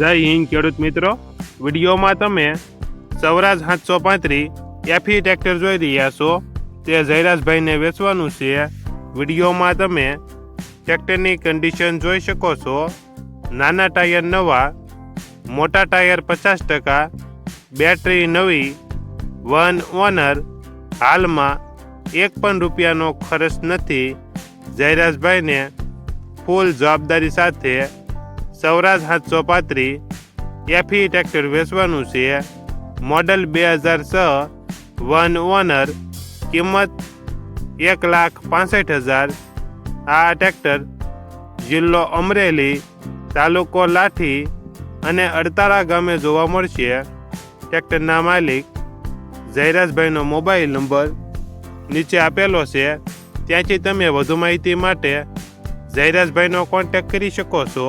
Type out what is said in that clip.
જય હિન્દ, ખેડૂત મિત્રો. વિડીયોમાં તમે સૌરાજ સાતસો પાંત્રીસ એફી ટ્રેક્ટર જોઈ રહ્યા છો. તે જયરાજભાઈને વેચવાનું છે. વિડીયોમાં તમે ટ્રેક્ટરની કન્ડિશન જોઈ શકો છો. નાના ટાયર નવા, મોટા ટાયર પચાસ ટકા, બેટરી નવી, વન ઓનર, હાલમાં એક પણ રૂપિયાનો ખર્ચ નથી. જયરાજભાઈને ફૂલ જવાબદારી સાથે સૌરાજ સાતસો પાંત્રીસ એફી ટ્રેક્ટર વેચવાનું છે. મોડલ બે હજાર છ, વન ઓનર, કિંમત એક લાખ પાસઠ હજાર. આ ટ્રેક્ટર જિલ્લો અમરેલી, તાલુકો લાઠી અને અડતાળા ગામે જોવા મળશે. ટ્રેક્ટરના માલિક જયરાજભાઈનો મોબાઈલ નંબર નીચે આપેલો છે. ત્યાંથી તમે વધુ માહિતી માટે જયરાજભાઈનો કોન્ટેક્ટ કરી શકો છો.